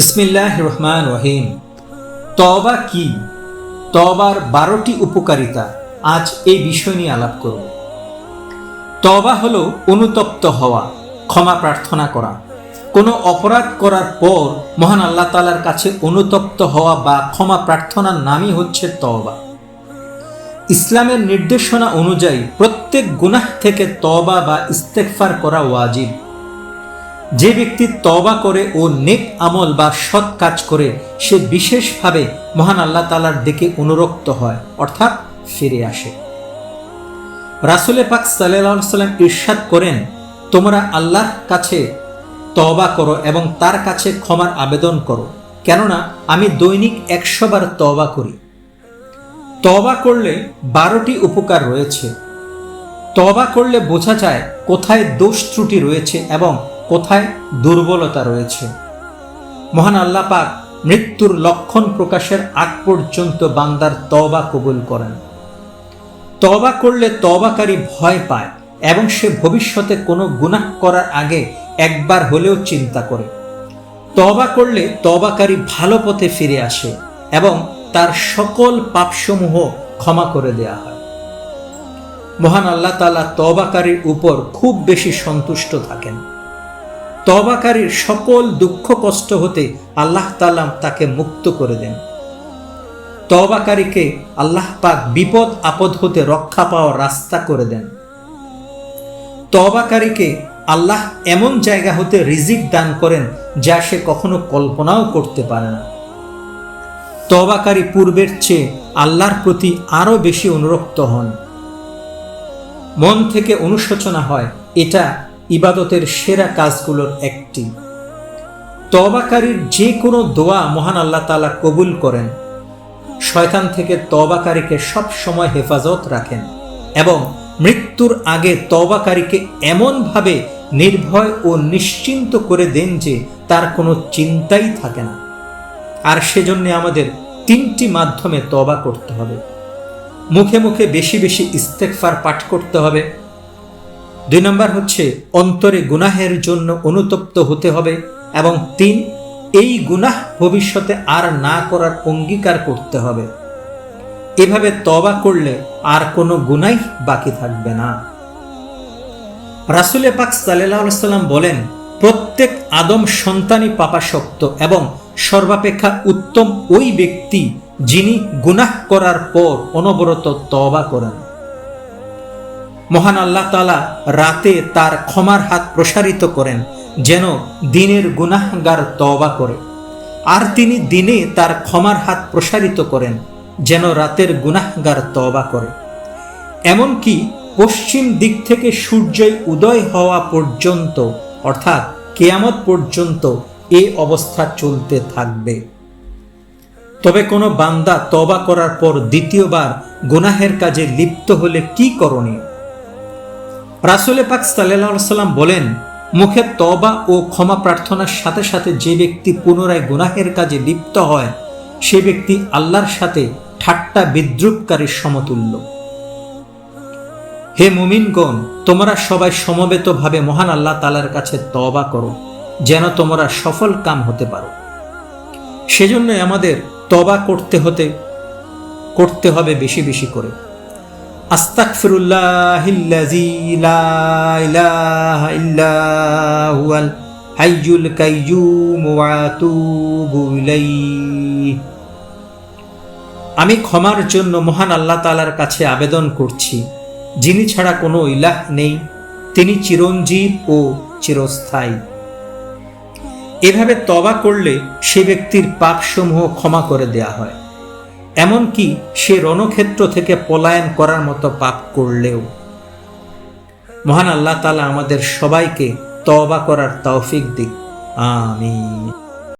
বিসমিল্লাহ রহমান রহিম তবা কি? তবার বারোটি উপকারিতা। আজ এই বিষয় নিয়ে আলাপ করব। তবা হলো অনুতপ্ত হওয়া, ক্ষমা প্রার্থনা করা। কোনো অপরাধ করার পর মহান আল্লাহ তালার কাছে অনুতপ্ত হওয়া বা ক্ষমা প্রার্থনার নামই হচ্ছে তবা ইসলামের নির্দেশনা অনুযায়ী প্রত্যেক গুনাহ থেকে তবা বা ইস্তেকফার করা ওয়াজিব। যে ব্যক্তি তবা করে ও নেক আমল বা সৎ কাজ করে, সে বিশেষভাবে মহান আল্লাহ তালার দিকে অনুরক্ত হয়, অর্থাৎ ফিরে আসে। রাসুলে পাক সাল্লাহ সাল্লাম ইরশাদ করেন, তোমরা আল্লাহর কাছে তবা করো এবং তার কাছে ক্ষমার আবেদন করো। কেননা আমি দৈনিক একশো বার তবা করি। তবা করলে বারোটি উপকার রয়েছে। তবা করলে বোঝা যায় কোথায় দোষ ত্রুটি রয়েছে এবং কোথায় দুর্বলতা রয়েছে? মহান আল্লাহ পাক মৃত্যুর লক্ষণ প্রকাশের আগ পর্যন্ত বান্দার তবা কবুল করেন। তবা করলে তবাকারী ভয় পায় এবং সে ভবিষ্যতে কোনো গুনাহ করার আগে একবার হলেও চিন্তা করে। তবা করলে তবাকারী ভালো পথে ফিরে আসে এবং তার সকল পাপসমূহ ক্ষমা করে দেয়া হয়। মহান আল্লাহ তালা তবাকারীর উপর খুব বেশি সন্তুষ্ট থাকেন। তবাকারীর সকল দুঃখ কষ্ট হতে আল্লাহ তালাম তাকে মুক্ত করে দেন। তবাকারীকে আল্লাহ পাক বিপদ আপদ হতে রক্ষা পাওয়ার রাস্তা করে দেন। তবাকারীকে আল্লাহ এমন জায়গা হতে রিজিক দান করেন যা সে কখনো কল্পনাও করতে পারে না। তবাকারী পূর্বের চেয়ে আল্লাহর প্রতি আরও বেশি অনুরক্ত হন। মন থেকে অনুশোচনা হয়, এটা ইবাদতের সেরা কাজগুলোর একটি। তবাকারীর যে কোনো দোয়া মহান আল্লাহ তালা কবুল করেন। শয়তান থেকে তবাকারীকে সব সময় হেফাজত রাখেন এবং মৃত্যুর আগে তবাকারীকে এমনভাবে নির্ভয় ও নিশ্চিন্ত করে দেন যে তার কোনো চিন্তাই থাকে না। আর সেজন্য আমাদের তিনটি মাধ্যমে তবা করতে হবে। মুখে মুখে বেশি বেশি ইস্তেকফার পাঠ করতে হবে। দুই নম্বর হচ্ছে, অন্তরে গুনাহের জন্য অনুতপ্ত হতে হবে এবং তিন, এই গুনাহ ভবিষ্যতে আর না করার অঙ্গীকার করতে হবে। এভাবে তবা করলে আর কোনো গুনাই বাকি থাকবে না। রাসুলে পাক সাল্লাহ সাল্লাম বলেন, প্রত্যেক আদম সন্তানই পাপাসক্ত এবং সর্বাপেক্ষা উত্তম ওই ব্যক্তি যিনি গুনাহ করার পর অনবরত তবা করেন। মহান আল্লাহ তালা রাতে তার ক্ষমার হাত প্রসারিত করেন, যেন দিনের গুনাহগার তবা করে। আর তিনি দিনে তার ক্ষমার হাত প্রসারিত করেন, যেন রাতের গুনাহগার তবা করে। এমনকি পশ্চিম দিক থেকে সূর্যই উদয় হওয়া পর্যন্ত, অর্থাৎ কেয়ামত পর্যন্ত এ অবস্থা চলতে থাকবে। তবে কোনো বান্দা তবা করার পর দ্বিতীয়বার গুনাহের কাজে লিপ্ত হলে কি করণীয়? রাসুলে পাক সাল্লাম বলেন, মুখে তবা ও ক্ষমা প্রার্থনার সাথে সাথে যে ব্যক্তি পুনরায় গুনাহের কাজে লিপ্ত হয়, সে ব্যক্তি আল্লাহর সাথে ঠাট্টা বিদ্রুপকারীর সমতুল্য। হে মুমিনগণ, তোমরা সবাই সমবেতভাবে মহান আল্লাহ তালার কাছে তবা করো, যেন তোমরা সফল কাম হতে পারো। সেজন্য আমাদের তবা করতে হতে, করতে হবে বেশি বেশি করে। আমি ক্ষমার জন্য মহান আল্লাহ তালার কাছে আবেদন করছি, যিনি ছাড়া কোনো ইলাহ নেই, তিনি চিরঞ্জীব ও চিরস্থায়ী। এভাবে তবা করলে সে ব্যক্তির পাপসমূহ ক্ষমা করে দেয়া হয়। এমনকি সে রণক্ষেত্র থেকে পলায়ন করার মতো পাপ করলেও। মহান আল্লাহ তালা আমাদের সবাইকে তবা করার তৌফিক দিক। আমিন।